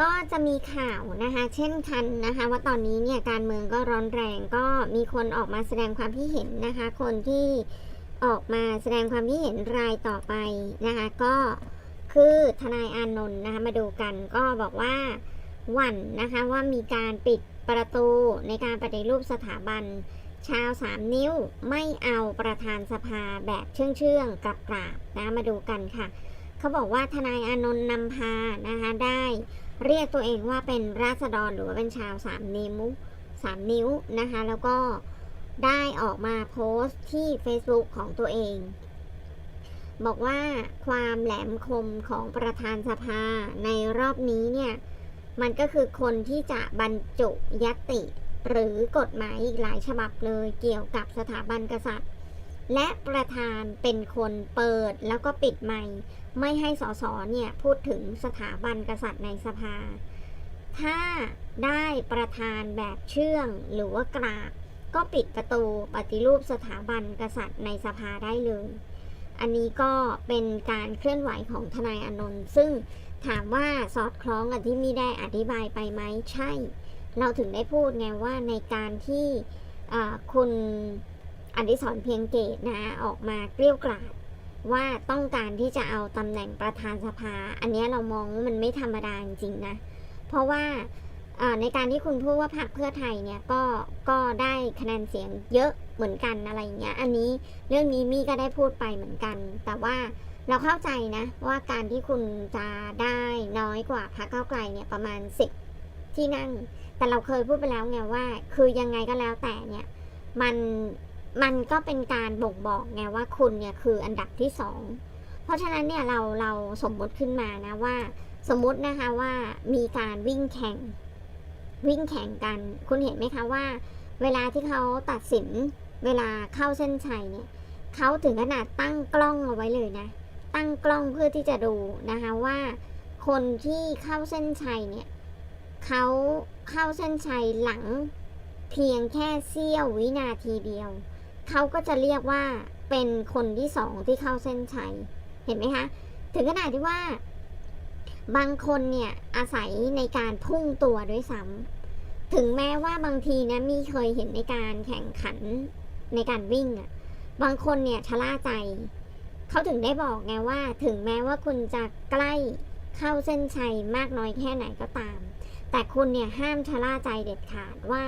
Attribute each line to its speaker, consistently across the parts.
Speaker 1: ก็จะมีข่าวนะคะ เช่นกันนะคะ ว่าตอนนี้เนี่ยการเมืองก็ร้อนแรงก็มีคนออกมาแสดงความคิดเห็นนะคะ คนที่ออกมาแสดงความคิดเห็นรายต่อไปนะคะ ก็คือทนายอานนท์นะคะมาดูกันก็บอกว่าหวั่นนะคะว่ามีการปิดประตูในการปฏิรูปสถาบัน ชาวสามนิ้วไม่เอาประธานสภาแบบเชื่องเชื่องๆกลับกราบนะมาดูกันค่ะ เขาบอกว่าทนายอานนท์นำพานะคะได้เรียกตัวเองว่าเป็นราษฎรหรือว่าเป็นชาวสามนิ้วสามนิ้วนะคะแล้วก็ได้ออกมาโพสต์ที่ Facebook ของตัวเอง บอกว่าความแหลมคมของประธานสภาในรอบนี้เนี่ย มันก็คือคนที่จะบรรจุยติ หรือกฎหมายอีกหลายฉบับเลยเกี่ยวกับสถาบันกษัตริย์ และประธานเป็นคนเปิดแล้วก็ปิดไมค์ไม่ให้สสเนี่ยพูดถึงสถาบันกษัตริย์ในสภา ถ้าได้ประธานแบบเชื่องหรือว่ากราบก็ปิดประตูปฏิรูปสถาบันกษัตริย์ในสภาได้เลย อันนี้ก็เป็นการเคลื่อนไหวของทนายอนนท์ซึ่งถามว่าสอดคล้องกับที่มีได้อธิบายไปไหมใช่ เราถึงได้พูดไงว่าในการที่อ่าคุณ อดิศรเพียงเกตนะออกมาเกลี้ยกล่อมว่าต้องการที่จะเอาตำแหน่งประธานสภา อันนี้เรามองว่ามันไม่ธรรมดาจริงๆนะ เพราะว่าในการที่คุณพูดว่าพรรคเพื่อไทยเนี่ยก็ก็ได้คะแนนเสียงเยอะเหมือนกันอะไรอย่างเงี้ย อันนี้เรื่องนี้มี่ก็ได้พูดไปเหมือนกัน แต่ว่าเราเข้าใจนะว่าการที่คุณจะได้น้อยกว่าพรรคเก้าไกลเนี่ยประมาณ10ที่นั่ง แต่เราเคยพูดไปแล้วไงว่า คือยังไงก็แล้วแต่เนี่ยมัน มันก็เป็นการบ่งบอกไงว่าคุณเนี่ยคืออันดับที่สองเพราะฉะนั้นเนี่ยเราเราสมมติขึ้นมานะว่า สมมตินะคะว่ามีการวิ่งแข่งวิ่งแข่งกัน คุณเห็นไหมคะว่า เวลาที่เขาตัดสินเวลาเข้าเส้นชัยเนี่ยเขาถึงขนาดตั้งกล้องเอาไว้เลยนะ ตั้งกล้องเพื่อที่จะดูนะคะว่าคนที่เข้าเส้นชัยเนี่ยเขาเข้าเส้นชัยหลังเพียงแค่เสี้ยววินาทีเดียว เขาก็จะเรียกว่าเป็นคนที่สองที่เข้าเส้นชัย เห็นไหมคะ ถึงขนาดที่ว่า บางคนเนี่ยอาศัยในการพุ่งตัวด้วยซ้ำถึงแม้ว่าบางทีนะมีเคยเห็นในการแข่งขันในการวิ่งอะบางคนเนี่ยชะล่าใจ เขาถึงได้บอกไงว่า ถึงแม้ว่าคุณจะใกล้เข้าเส้นชัยมากน้อยแค่ไหนก็ตาม แต่คุณเนี่ยห้ามชะล่าใจเด็ดขาดว่า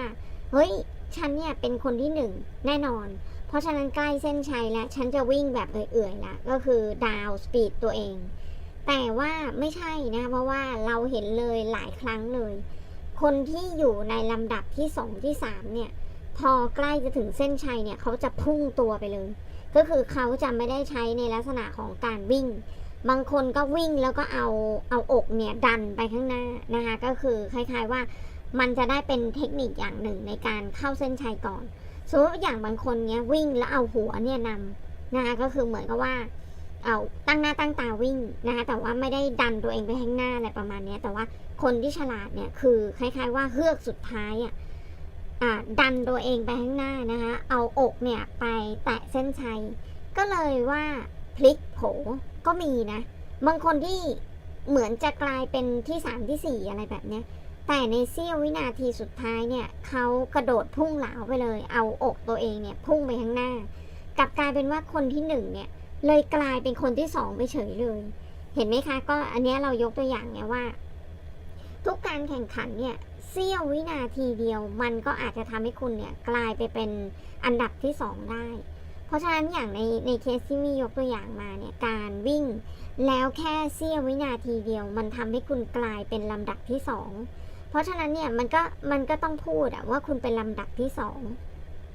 Speaker 1: เฮ้ย ฉันเนี่ยเป็นคนที่หนึ่งแน่นอน เพราะฉะนั้นใกล้เส้นชัยแล้ว ฉันจะวิ่งแบบเอื่อยๆละก็คือดาวสปีดตัวเอง แต่ว่าไม่ใช่นะ เพราะว่าเราเห็นเลยหลายครั้งเลย คนที่อยู่ในลำดับที่สองที่สามเนี่ย พอใกล้จะถึงเส้นชัยเนี่ยเขาจะพุ่งตัวไปเลย ก็คือเขาจะไม่ได้ใช้ในลักษณะของการวิ่ง บางคนก็วิ่งแล้วก็เอาเอาอกเนี่ยดันไปข้างหน้านะคะก็คือคล้ายๆว่า มันจะได้เป็นเทคนิคอย่างหนึ่งในการเข้าเส้นชัยก่อนสมมติว่าอย่างบางคนเนี้ยวิ่งแล้วเอาหัวเนี่ยนำนะคะก็คือเหมือนกับว่า เอาตั้งหน้าตั้งตาวิ่งนะคะแต่ว่าไม่ได้ดันตัวเองไปข้างหน้าอะไรประมาณนี้แต่ว่าคนที่ฉลาดเนี่ยคือคล้ายๆว่าเฮือกสุดท้ายอะดันตัวเองไปข้างหน้านะคะเอาอกเนี่ยไปแตะเส้นชัย ก็เลยว่าพลิกโผก็มีนะ บางคนที่เหมือนจะกลายเป็นที่สามที่สี่อะไรแบบเนี้ย แต่ในเสี้ยววินาทีสุดท้ายเนี่ยเขากระโดดพุ่งเหลาไปเลย เอาอกตัวเองเนี่ยพุ่งไปข้างหน้า กลับกลายเป็นว่าคนที่หนึ่งเนี่ยเลยกลายเป็นคนที่สองไปเฉยเลย เห็นไหมคะ ก็อันนี้เรายกตัวอย่างไงว่า ทุกการแข่งขันเนี่ยเสี้ยววินาทีเดียว มันก็อาจจะทำให้คุณเนี่ยกลายไปเป็นอันดับที่สองได้ เพราะฉะนั้นอย่างในในเคสที่มียกตัวอย่างมาเนี่ยการวิ่ง แล้วแค่เสี้ยววินาทีเดียว มันทำให้คุณกลายเป็นลำดับที่สอง เพราะฉะนั้นเนี่ยมันก็มันก็ต้องพูดอะว่าคุณเป็นลำดับที่สอง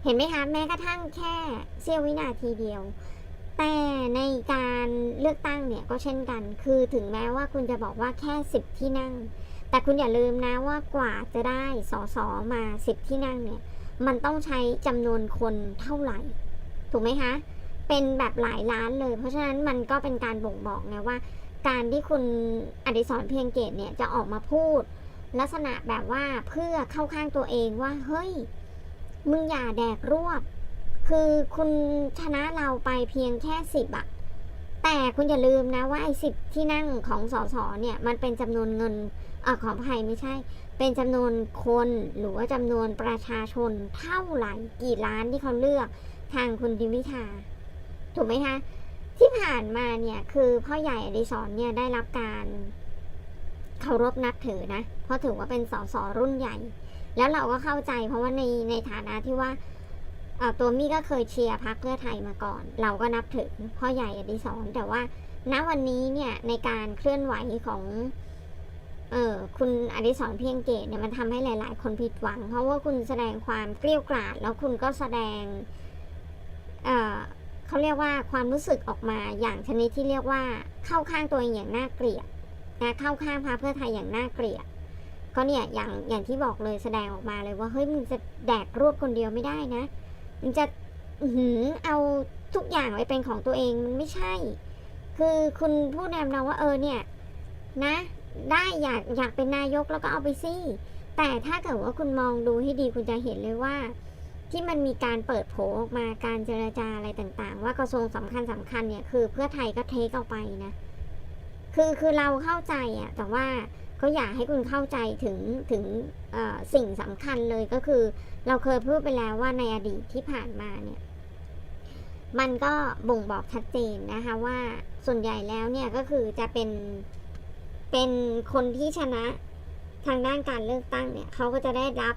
Speaker 1: เห็นไหมคะแม้กระทั่งแค่เสี้ยววินาทีเดียว แต่ในการเลือกตั้งเนี่ยก็เช่นกัน คือถึงแม้ว่าคุณจะบอกว่าแค่สิบที่นั่ง แต่คุณอย่าลืมนะว่ากว่าจะได้สอสอมาสิบที่นั่งเนี่ยมันต้องใช้จำนวนคนเท่าไหร่ ถูกไหมคะ เป็นแบบหลายล้านเลย เพราะฉะนั้นมันก็เป็นการบ่งบอกไงว่า การที่คุณอดิศรเพียงเกตเนี่ยจะออกมาพูด ลักษณะแบบว่าเพื่อเข้าข้างตัวเองว่าเฮ้ยมึงอย่าแดกรวบ คือคุณชนะเราไปเพียงแค่สิบอะแต่คุณอย่าลืมนะว่าไอ้สิบที่นั่งของสสเนี่ยมันเป็นจำนวนเงินเออขออภัยไม่ใช่ เป็นจำนวนคนหรือว่าจำนวนประชาชนเท่าไหร่กี่ล้านที่เขาเลือกทางคุณดิมิทาถูกไหมคะที่ผ่านมาเนี่ยคือพ่อใหญ่อดิศรเนี่ยได้รับการ เคารพนับถือนะ เพราะถือว่าเป็นสสรุ่นใหญ่ แล้วเราก็เข้าใจเพราะว่าในในฐานะที่ว่าตัวมี่ก็เคยเชียร์พรรคเพื่อไทยมาก่อน เราก็นับถือพ่อใหญ่อดิศรแต่ว่าณวันนี้เนี่ยในการเคลื่อนไหวของเออคุณอดิศรเพียงเกตเนี่ยมันทำให้หลาย ๆ คนผิดหวัง เพราะว่าคุณแสดงความเกลี้ยกล่อมแล้วคุณก็แสดงเออเขาเรียกว่าความรู้สึกออกมาอย่างชนิดที่เรียกว่าเข้าข้างตัวเองอย่างน่าเกลียด นะเข้าข้างพรรคเพื่อไทยอย่างน่าเกลียดก็เนี่ยอย่างอย่างที่บอกเลยแสดงออกมาเลยว่าเฮ้ยมึงจะแดกรวบคนเดียวไม่ได้นะมึงจะอื้อหือเอาทุกอย่างไปเป็นของตัวเองมันไม่ใช่ คือคุณพูดแนมเราว่าเออเนี่ยนะ ได้อยากอยากเป็นนายกแล้วก็เอาไปสิแต่ถ้าเกิดว่าคุณมองดูให้ดีคุณจะเห็นเลยว่า ที่มันมีการเปิดโผออกมาการเจรจาอะไรต่าง ๆ ว่ากระทรวงสำคัญสำคัญเนี่ยคือเพื่อไทยก็เทคออกไปนะ คือคือเราเข้าใจอะแต่ว่าเขาอยากให้คุณเข้าใจถึงถึงสิ่งสำคัญเลยก็คือ เราเคยพูดไปแล้วว่าในอดีตที่ผ่านมาเนี่ย มันก็บ่งบอกชัดเจนนะคะว่าส่วนใหญ่แล้วเนี่ยก็คือจะเป็นเป็นคนที่ชนะทางด้านการเลือกตั้งเนี่ยเขาก็จะได้รับ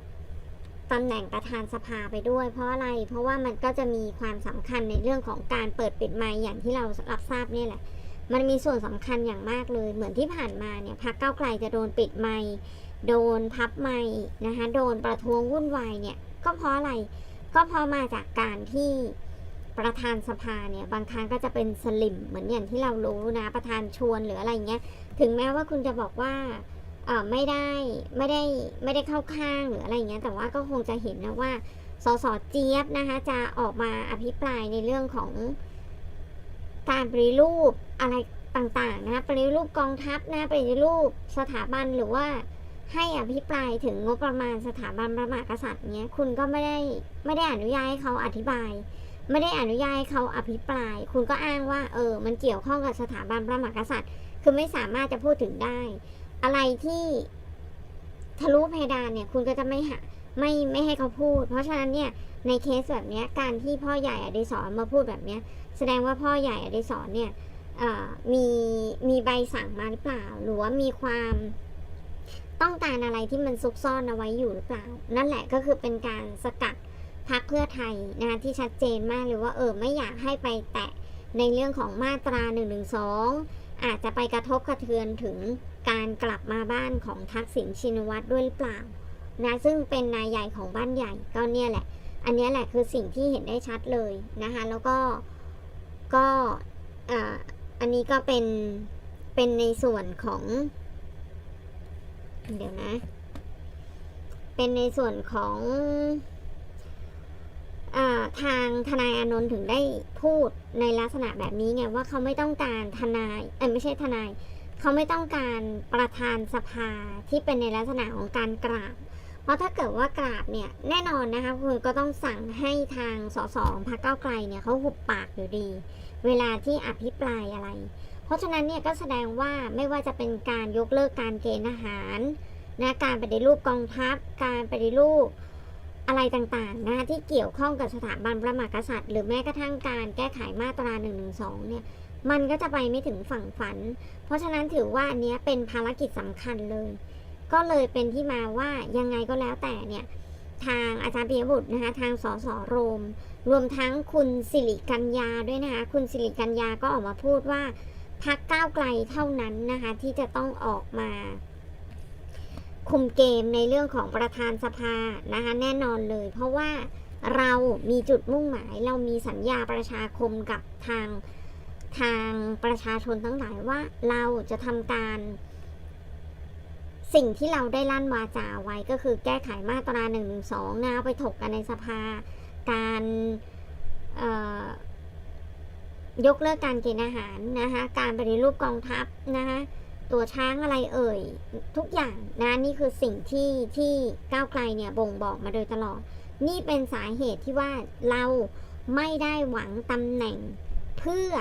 Speaker 1: ตำแหน่งประธานสภาไปด้วย เพราะอะไร เพราะว่ามันก็จะมีความสำคัญในเรื่องของการเปิดปิดไมค์อย่างที่เรารับทราบเนี่ยแหละ มันมีส่วนสำคัญอย่างมากเลย เหมือนที่ผ่านมาเนี่ยพรรคก้าไกลจะโดนปิดไมค์โดนพับไมค์นะคะโดนประท้วงวุ่นวายเนี่ยก็เพราะอะไรก็เพราะมาจากการที่ประธานสภาเนี่ยบางครั้งก็จะเป็นสลิมเหมือนอย่างที่เรารู้นะ ประธานชวนหรืออะไรเงี้ยถึงแม้ว่าคุณจะบอกว่าเออไม่ได้ไม่ได้ไม่ได้เข้าข้างหรืออะไรเงี้ยแต่ว่าก็คงจะเห็นนะว่าสสเจี๊ยบนะคะจะออกมาอภิปรายในเรื่องของ การปฏิรูปอะไรต่างๆนะคะปฏิรูปกองทัพนะปฏิรูปสถาบันหรือว่าให้อภิปรายถึงงบประมาณสถาบันพระมหากษัตริย์เนี้ยคุณก็ไม่ได้ไม่ได้อนุญาตให้เขาอธิบาย ไม่ได้อนุญาตให้เขาอภิปราย คุณก็อ้างว่า เออ มันเกี่ยวข้องกับสถาบันพระมหากษัตริย์ คือไม่สามารถจะพูดถึงได้ อะไรที่ทะลุเพดานเนี่ยคุณก็จะไม่หาไม่ไม่ให้เขาพูด เพราะฉะนั้นเนี่ยในเคสแบบเนี้ยการที่พ่อใหญ่อดิศรมาพูดแบบเนี้ย แสดงว่าพ่อใหญ่อดิศรเนี่ยมีมีใบสั่งมาหรือเปล่า หรือว่ามีความต้องการอะไรที่มันซุกซ่อนเอาไว้อยู่หรือเปล่า นั่นแหละก็คือเป็นการสกัดพักเพื่อไทยนะคะที่ชัดเจนมากเลยว่าเออไม่อยากให้ไปแตะในเรื่องของมาตรา1นึอาจจะไปกระทบกระเทือนถึงการกลับมาบ้านของทักษิณชินวัตรด้วยหรือเปล่านะซึ่งเป็นนายใหญ่ของบ้านใหญ่ก็เนี่ยแหละ อันนี้แหละคือสิ่งที่เห็นได้ชัดเลยนะคะแล้วก็ ก็อ่าอันนี้ก็เป็น เป็นในส่วนของ เดี๋ยวนะ เป็นในส่วนของอาทางทนายอานนท์ถึงได้พูดในลักษณะแบบนี้ไงว่าเขาไม่ต้องการทนายเอ้ยไม่ใช่ทนาย เขาไม่ต้องการประธานสภาที่เป็นในลักษณะของการกราบ เพราะถ้าเกิดว่ากราบเนี่ยแน่นอนนะคะคุณก็ต้องสั่งให้ทางสสพรรคก้าวไกลเนี่ยเขาหุบปากอยู่ดี เวลาที่อภิปรายอะไร เพราะฉะนั้นเนี่ยก็แสดงว่าไม่ว่าจะเป็นการยกเลิกการเกณฑ์ทหารนะการปฏิรูปกองทัพ การปฏิรูปอะไรต่างๆนะคะที่เกี่ยวข้องกับสถาบันพระมหากษัตริย์ หรือแม้กระทั่งการแก้ไขมาตรา1นึเนี่ยมันก็จะไปไม่ถึงฝั่งฝัน เพราะฉะนั้นถือว่าอันนี้เป็นภารกิจสำคัญเลย ก็เลยเป็นที่มาว่ายังไงก็แล้วแต่เนี่ยทางอาจารย์ปิยบุตรนะคะทางสสโรม รวมทั้งคุณสิริกัญญาด้วยนะคะคุณสิริกัญญาก็ออกมาพูดว่าพักก้าวไกลเท่านั้นนะคะที่จะต้องออกมา คุมเกมในเรื่องของประธานสภานะคะแน่นอนเลย เพราะว่าเรามีจุดมุ่งหมาย เรามีสัญญาประชาคมกับทางทางประชาชนทั้งหลายว่าเราจะทำการ สิ่งที่เราได้ลั่นวาจาไว้ก็คือแก้ไขมาตรา1นึนะเอาไปถกกันในสภา การยกเลิกการเกณฑ์อาหารนะคะการปฏิรูปกองทัพนะคะตัวช้างอะไรเอ่ย ทุกอย่างนะนี่คือสิ่งที่ที่ก้าวไกลเนี่ยบ่งบอกมาโดยตลอด นี่เป็นสาเหตุที่ว่าเราไม่ได้หวังตำแหน่งเพื่อ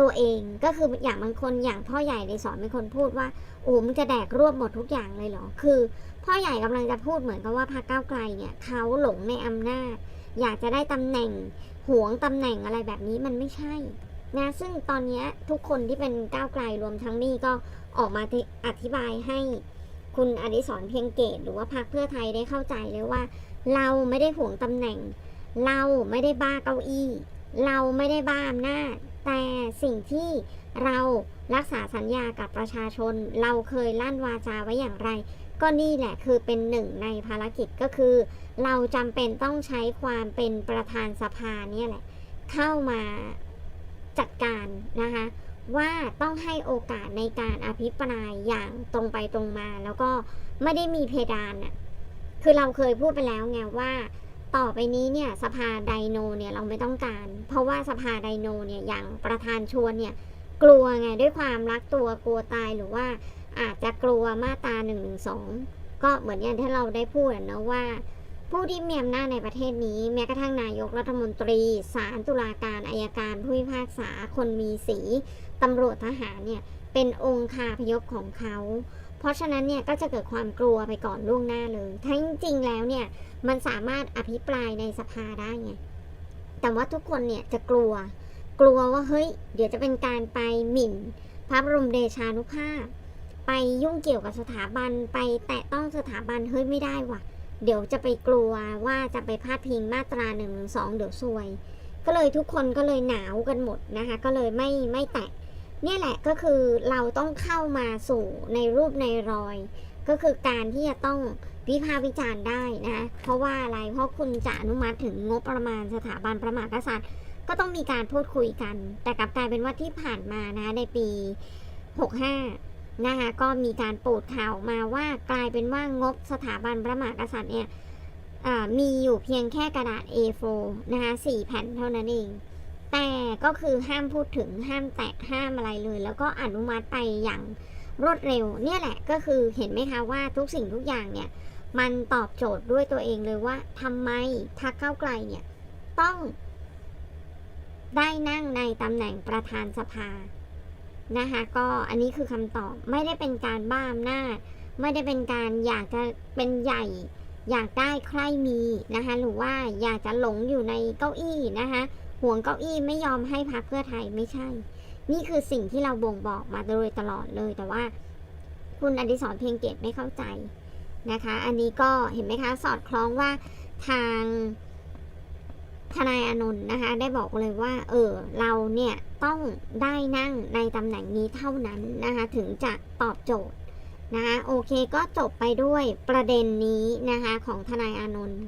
Speaker 1: ตัวเองก็คืออย่างบางคนอย่างพ่อใหญ่ในสอนเป็นคนพูดว่าโอ้มึงจะแดกรวบหมดทุกอย่างเลยเหรอคือ พ่อใหญ่กำลังจะพูดเหมือนกับว่าพรรคก้าวไกลเนี่ยเขาหลงในอำนาจ อยากจะได้ตำแหน่งหวงตำแหน่งอะไรแบบนี้มันไม่ใช่นะซึ่งตอนนี้ทุกคนที่เป็นก้าวไกลรวมทั้งนี่ก็ออกมาอธิบายให้คุณอดิศรเพียงเกตหรือว่าพรรคเพื่อไทยได้เข้าใจเลยว่า เราไม่ได้หวงตำแหน่ง เราไม่ได้บ้าเก้าอี้ เราไม่ได้บ้าอำนาจ แต่สิ่งที่เรารักษาสัญญากับประชาชน เราเคยลั่นวาจาไว้อย่างไร ก็นี่แหละคือเป็นหนึ่งในภารกิจก็คือ เราจำเป็นต้องใช้ความเป็นประธานสภาเนี่ยแหละ เข้ามาจัดการนะคะว่าต้องให้โอกาสในการอภิปรายอย่างตรงไปตรงมา แล้วก็ไม่ได้มีเพดานอะคือเราเคยพูดไปแล้วไงว่า ต่อไปนี้เนี่ยสภาไดโนเนี่ยเราไม่ต้องการ เพราะว่าสภาไดโนเนี่ยอย่างประธานชวนเนี่ยกลัวไงด้วยความรักตัวกลัวตายหรือว่าอาจจะกลัวมาตรา1นึก็เหมือนอย่างที่เราได้พูดนะว่า ผู้ที่มีอำนาจในประเทศนี้ แม้กระทั่งนายกรัฐมนตรีศาลตุลาการอายการผู้พิพากษาคนมีสีตำรวจทหารเนี่ยเป็นองค์คาพยพของเขา เพราะฉะนั้นเนี่ยก็จะเกิดความกลัวไปก่อนล่วงหน้าเลยทั้งจริงแล้วเนี่ยมันสามารถอภิปรายในสภาได้ไง แต่ว่าทุกคนเนี่ยจะกลัว กลัวว่าเฮ้ย เดี๋ยวจะเป็นการไปหมิ่น พระบรมเดชานุภาพ ไปยุ่งเกี่ยวกับสถาบัน ไปแตะต้องสถาบันเฮ้ยไม่ได้ว่ะ เดี๋ยวจะไปกลัวว่าจะไปพาดพิงมาตราหนึ่งสองเดี๋ยวซวย ก็เลยทุกคนก็เลยหนาวกันหมดนะคะ ก็เลยไม่ไม่แตะ เนี่ยแหละก็คือเราต้องเข้ามาสู่ในรูปในรอย ก็คือการที่จะต้องวิพากษ์วิจารณ์ได้นะเพราะว่าอะไรเพราะคุณจะอนุมัติถึงงบประมาณสถาบันประมหากษัตริย์ก็ต้องมีการพูดคุยกัน แต่กลับกลายเป็นว่าที่ผ่านมานะในปี 65 นะคะก็มีการปูดข่าวมาว่ากลายเป็นว่างบสถาบันพระมหากษัตริย์เนี่ยมีอยู่เพียงแค่กระดาษ A4 นะคะ4แผ่นเท่านั้นเอง แต่ก็คือห้ามพูดถึงห้ามแตะห้ามอะไรเลย แล้วก็อนุมัติไปอย่างรวดเร็ว เนี่ยแหละก็คือเห็นไหมคะว่าทุกสิ่งทุกอย่างเนี่ย มันตอบโจทย์ด้วยตัวเองเลยว่าทำไมทักเก้าไกลเนี่ย ต้อง ได้นั่งในตำแหน่งประธานสภานะคะก็อันนี้คือคำตอบไม่ได้เป็นการบ้าอำนาจไม่ได้เป็นการอยากจะเป็นใหญ่ อยากได้ใครมีนะคะหรือว่าอยากจะหลงอยู่ในเก้าอี้นะคะ ห่วงเก้าอี้ไม่ยอมให้พักเพื่อไทยไม่ใช่ นี่คือสิ่งที่เราบ่งบอกมาโดยตลอดเลย แต่ว่า คุณอดิศรเพียงเกตไม่เข้าใจนะคะ อันนี้ก็เห็นไหมคะสอดคล้องว่าทางทนายอานนนะคะ ได้บอกเลยว่า เออเราเนี่ยต้องได้นั่งในตำแหน่งนี้เท่านั้นนะคะ ถึงจะตอบโจทย์นะคะโอเคก็จบไปด้วยประเด็นนี้นะคะของทนายอานนท์